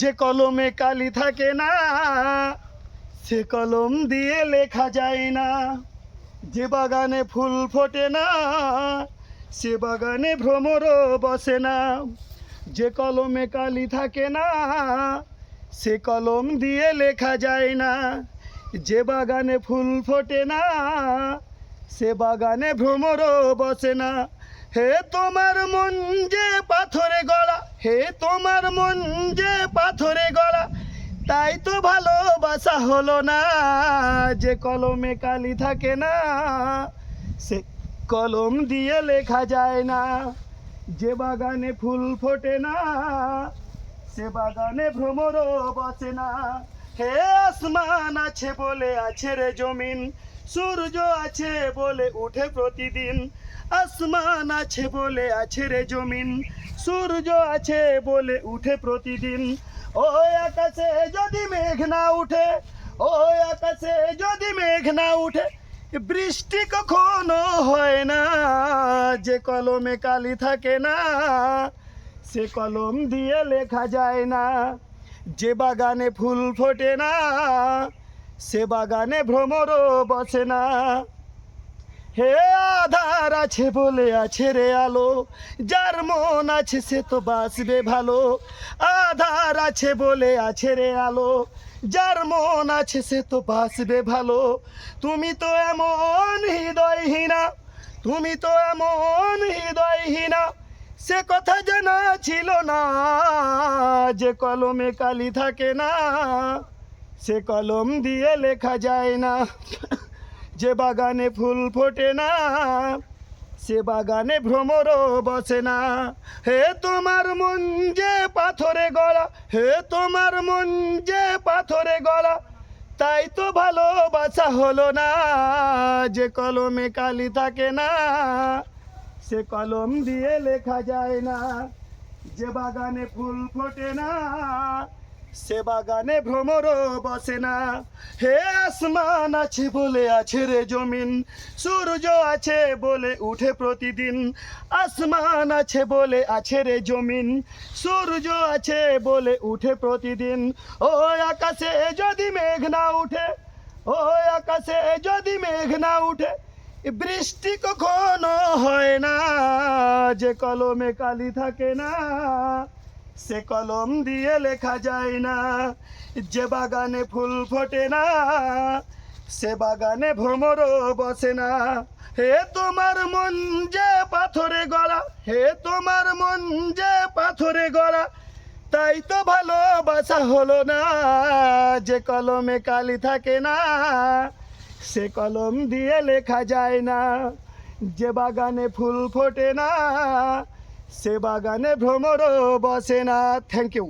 যে কলমে কালি থাকে না, সে কলম দিয়ে লেখা যায় না। যে বাগানে ফুল ফোটে না, সে বাগানে ভ্রমরও বসে না। যে কলমে কালি থাকে না, সে কলম দিয়ে লেখা যায় না। যে বাগানে ফুল ফোটে না, সে বাগানে ভ্রমরও বসে না। হে তোমার মন যে পাথরে গড়া, হে তোমার মন যে তাই তো ভালোবাসা হলো না, যে কলমে কালি থাকে না, সে কলম দিয়ে লেখা যায় না। যে বাগানে ফুল ফোটে না, সে বাগানে ভ্রমরও বসে না। হে আসমান আছে বলে আছে রে জমিন, সূর্য আছে বলে উঠে প্রতিদিন। আসমান আছে বলে আছে রে জমিন, সূর্য আছে বলে উঠে প্রতিদিন। ওই আকাশে যদি মেঘ না উঠে, ওই আকাশে যদি মেঘ না উঠে, বৃষ্টি কখনো হয় না, যে কলমে কালি থাকে না, সে কলম দিয়ে লেখা যায় না, যে বাগানে ফুল ফোটে না, সে বাগানে ভ্রমরও বসে না। হে আধার আছে বলে আছে রে আলো, যার মন আছে সে তো বাসবে ভালো। আধার আছে বলে আছে রে আলো, যার মন আছে সে তো বাসবে ভালো। তুমি তো এমন হৃদয়হীনা, তুমি তো এমন হৃদয়হীনা, সে কথা জানা ছিল না, যে কলমে কালি থাকে না, সে কলম দিয়ে লেখা যায় না। যে বাগানে ফুল ফোটে না, সে বাগানে ভ্রমরও বসে না। হে তোমার মন যে পাথরে গড়া, হে তোমার মন যে পাথরে গড়া, তাই তো ভালোবাসা হলো না। যে কলমে কালি থাকে না, সে কলম দিয়ে লেখা যায় না। যে বাগানে ফুল ফোটে না সে বাগানে ভ্রমর বসে না। হে আসমান আছে বলে আছে রে জমিন, সূর্য আছে বলে উঠে প্রতিদিন। আসমান আছে বলে আছে রে জমিন, সূর্য আছে বলে উঠে প্রতিদিন। ও আকাশে যদি মেঘ না উঠে, ও আকাশে যদি মেঘ না উঠে, বৃষ্টি কখনো হয় না, যে কলমে কালি থাকে না। সে কলম দিয়ে লেখা যায় না, যে বাগানে ফুল ফোটে না, সে বাগানে ভ্রমরও বসে না। হে তোমার মন যে পাথরে গড়া, হে তোমার মন যে পাথরে গড়া, তাই তো ভালোবাসা হলো না, যে কলমে কালি থাকে না, সে কলম দিয়ে লেখা যায় না, যে বাগানে ফুল ফোটে না সে বাগানে ভ্রমরও বসে না থ্যাংক ইউ